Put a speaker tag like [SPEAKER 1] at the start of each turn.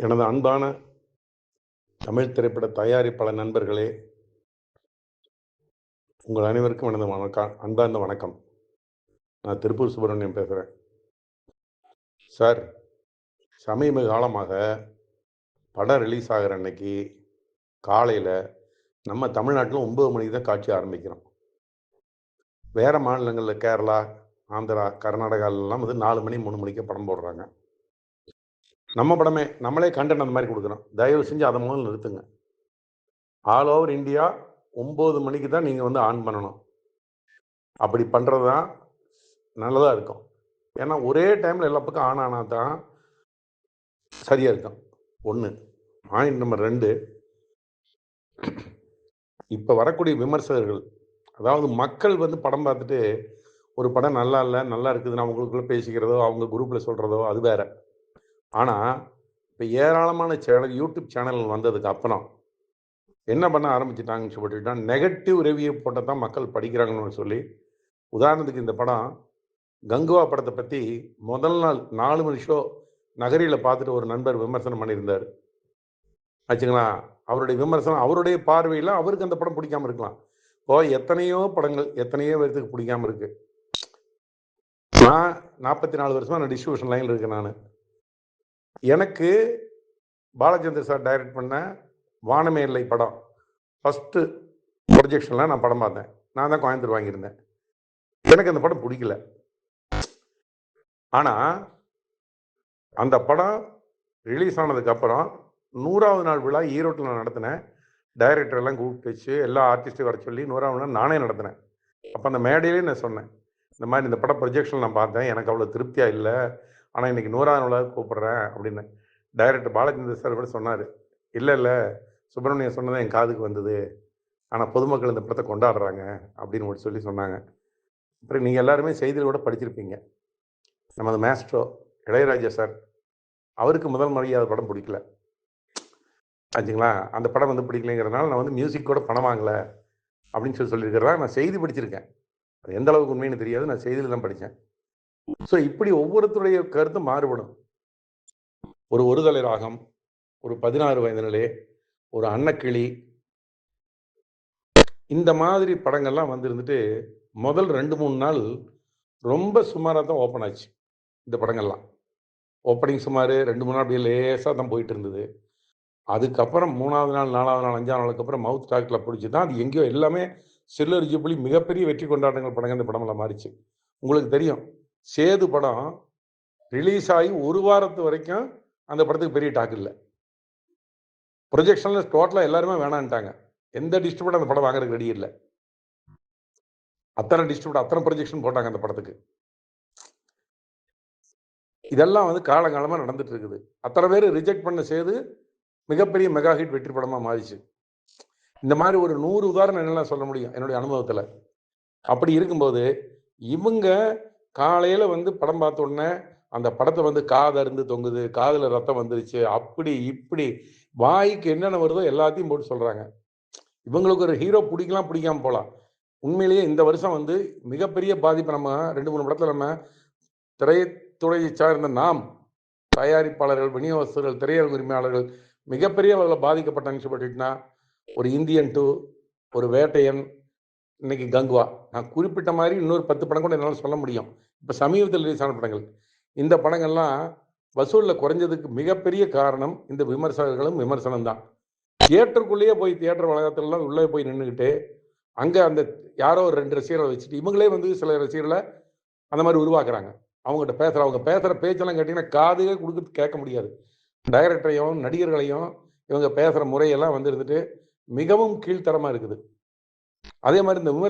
[SPEAKER 1] எனது அன்பான தமிழ் திரைப்பட தயாரிப்பாளர் நண்பர்களே உங்கள் அனைவருக்கும் எனது வணக்கம் அன்பார்ந்த வணக்கம். நான் திருப்பூர் சுப்பிரமணியம் பேசுகிறேன் சார் சமீப காலமாக படம் ரிலீஸ் ஆகிற அன்னைக்கு காலையில் நம்ம தமிழ்நாட்டில் ஒன்பது மணிக்கு தான் காட்சி ஆரம்பிக்கிறோம். வேறு மாநிலங்களில் கேரளா ஆந்திரா கர்நாடகாலெலாம் வந்து நாலு மணி மூணு மணிக்கு படம் போடுறாங்க. நம்ம படமே நம்மளே கண்டென்ட் அந்த மாதிரி கொடுக்குறோம் தயவு செஞ்சு அதை முதல்ல நிறுத்துங்க. ஆல் ஓவர் இந்தியா ஒம்பது மணிக்கு தான் நீங்கள் வந்து ஆன் பண்ணணும். அப்படி பண்ணுறது தான் நல்லதாக இருக்கும். ஏன்னா ஒரே டைமில் எல்லா பக்கம் ஆன் ஆனால் தான் சரியாக இருக்கும். ஒன்று பாயிண்ட் நம்பர் ரெண்டு இப்போ வரக்கூடிய விமர்சகர்கள் அதாவது மக்கள் வந்து படம் பார்த்துட்டு ஒரு படம் நல்லா இல்லை நல்லா இருக்குதுன்னு அவங்களுக்குள்ளே பேசிக்கிறதோ அவங்க குரூப்பில் சொல்கிறதோ அது வேறு. ஆனால் இப்போ ஏராளமான சேனல் யூடியூப் சேனல் வந்ததுக்கு அப்புறம் என்ன பண்ண ஆரம்பிச்சிட்டாங்கன்னு சொல்லிட்டுனா நெகட்டிவ் ரிவ்யூ போட்டால் தான் மக்கள் படிக்கிறாங்கன்னு சொல்லி உதாரணத்துக்கு இந்த படம் கங்குவா படத்தை பற்றி முதல் நாள் நாலு மணி ஷோ நகரியில் பார்த்துட்டு ஒரு நண்பர் விமர்சனம் பண்ணியிருந்தார். ஆச்சுங்களா? அவருடைய விமர்சனம் அவருடைய பார்வையில் அவருக்கு அந்த படம் பிடிக்காம இருக்கலாம். இப்போ எத்தனையோ படங்கள் எத்தனையோ பேர்த்துக்கு பிடிக்காம இருக்கு. நான் நாற்பத்தி நாலு வருஷமா நான் டிஸ்ட்ரிபியூஷன் லைனில் இருக்கேன் நான். எனக்கு பாலச்சந்தர் சார் டைரக்ட் பண்ண வானமே இல்லை படம். ஃபஸ்ட்டு ப்ரொஜெக்ஷனில் நான் படம் பார்த்தேன். நான் தான் கோயம்புத்தூர் வாங்கியிருந்தேன். எனக்கு அந்த படம் பிடிக்கல. ஆனால் அந்த படம் ரிலீஸ் ஆனதுக்கப்புறம் நூறாவது நாள் விழா ஈரோட்டில் நான் நடத்தினேன். டைரக்டர் எல்லாம் கூப்பிட்டு வச்சு எல்லா ஆர்டிஸ்ட்டும் வர சொல்லி நூறாவது நாள் நானே நடத்தினேன். அப்போ அந்த மேடையிலே நான் சொன்னேன் இந்த மாதிரி இந்த படம் ப்ரொஜெக்ஷன் நான் பார்த்தேன். எனக்கு அவ்வளோ திருப்தியாக இல்லை. ஆனால் இன்னைக்கு நூறாவது நாளாக கூப்பிட்றேன் அப்படின்னு டைரக்டர் பாலச்சந்திர சார் கூட சொன்னார். இல்லை இல்லை சுப்பிரமணியம் சொன்னதான் என் காதுக்கு வந்தது. ஆனால் பொதுமக்கள் இந்த படத்தை கொண்டாடுறாங்க அப்படின்னு ஒரு சொல்லி சொன்னாங்க. அப்புறம் நீங்கள் எல்லாருமே செய்தியில் கூட படிச்சிருப்பீங்க. நமது மேஸ்ட்ரோ இளையராஜா சார் அவருக்கு முதல் முறையாக படம் பிடிக்கல. ஆச்சுங்களா? அந்த படம் வந்து பிடிக்கலைங்கிறதுனால நான் வந்து மியூசிக் கூட பணம் வாங்கலை அப்படின்னு சொல்லி சொல்லியிருக்கிறதா நான் செய்தி படிச்சிருக்கேன். அது எந்த அளவுக்கு உண்மைன்னு தெரியாது. நான் செய்தியில் தான் படித்தேன் ஸோ இப்படி ஒவ்வொருத்தருடைய கருத்து மாறுபடும். ஒரு ஒருதலை ராகம் ஒரு பதினாறு வயதினிலே ஒரு அன்னக்கிளி. இந்த மாதிரி படங்கள்லாம் வந்திருந்துட்டு முதல் ரெண்டு மூணு நாள் ரொம்ப சுமாராக தான் ஓப்பன் ஆச்சு இந்த படங்கள்லாம். ஓப்பனிங் சுமார் ரெண்டு மூணு நாள் அப்படியே லேசாக தான் போயிட்டு இருந்தது. அதுக்கப்புறம் மூணாவது நாள் நாலாவது நாள் அஞ்சாவது நாளுக்கு அப்புறம் மவுத் டாக்கில் பிடிச்சி தான் அது எங்கேயோ எல்லாமே சில்லர் ஜிப்ளி மிகப்பெரிய வெற்றி கொண்டாட்டங்கள் படங்கள் இந்த படமெல்லாம் மாறிச்சு. உங்களுக்கு தெரியும். சேது படம் ரிலீஸ் ஆகி ஒரு வாரத்து வரைக்கும் அந்த படத்துக்கு பெரிய டாக் இல்லை. ப்ரொஜெக்ஷனில் டோட்டலாக எல்லாருமே வேணான்ட்டாங்க. எந்த டிஸ்ட்ரிபியூட்டர் அந்த படம் வாங்குறதுக்கு ரெடி இல்லை. அத்தனை டிஸ்ட்ரிபியூட் அத்தனை ப்ரொஜெக்ஷன் போட்டாங்க அந்த படத்துக்கு. இதெல்லாம் வந்து காலங்காலமாக நடந்துட்டு இருக்குது. அத்தனை பேர் ரிஜெக்ட் பண்ண சேது மிகப்பெரிய மெகா ஹிட் வெற்றி படமாக மாறிச்சு. இந்த மாதிரி ஒரு நூறு உதாரணம் என்னெல்லாம் சொல்ல முடியும்? என்னுடைய அனுபவத்தில். அப்படி இருக்கும்போது இவங்க காலையில் வந்து படம் பார்த்த உடனே அந்த படத்தை வந்து காதருந்து தொங்குது காதில் ரத்தம் வந்துருச்சு அப்படி இப்படி. வாய்க்கு என்னென்ன வருதோ எல்லாத்தையும் போட்டு சொல்கிறாங்க இவங்களுக்கு ஒரு ஹீரோ பிடிக்கலாம் பிடிக்காம போகலாம் உண்மையிலேயே இந்த வருஷம் வந்து மிகப்பெரிய பாதிப்பு நம்ம ரெண்டு மூணு படத்தில் நம்ம திரைத்துறையை சார்ந்த நாம் தயாரிப்பாளர்கள் விநியோகஸ்தர்கள் திரையரங்கு உரிமையாளர்கள் மிகப்பெரிய அளவில் பாதிக்கப்பட்டாங்கன்னு சொல்லிட்டுனா ஒரு இந்தியன் டூ ஒரு வேட்டையன் இன்னைக்கு கங்குவா. நான் குறிப்பிட்ட மாதிரி இன்னொரு பத்து படம் கூட என்னால் சொல்ல முடியும். இப்போ சமீபத்தில் ரிலீஸ் ஆன படங்கள். இந்த படங்கள்லாம் வசூலில் குறைஞ்சதுக்கு மிகப்பெரிய காரணம் இந்த விமர்சகர்களும் விமர்சனம் தான். தியேட்டருக்குள்ளேயே போய் தியேட்டர் வளாகத்திலலாம் உள்ளே போய் நின்றுக்கிட்டு அங்கே அந்த யாரோ ஒரு ரெண்டு ரசிகர்களை வச்சுட்டு இவங்களே வந்து சில ரசிகர்களை அந்த மாதிரி உருவாக்குறாங்க. அவங்ககிட்ட பேசுகிற அவங்க பேசுகிற பேச்செல்லாம் கேட்டிங்கன்னா காதுகே கொடுக்க கேட்க முடியாது. டைரக்டரையும் நடிகர்களையும் இவங்க பேசுகிற முறையெல்லாம் வந்து இருந்துட்டு மிகவும் கீழ்த்தரமாக இருக்குது. அதே மாதிரி இந்த விமர்சனம்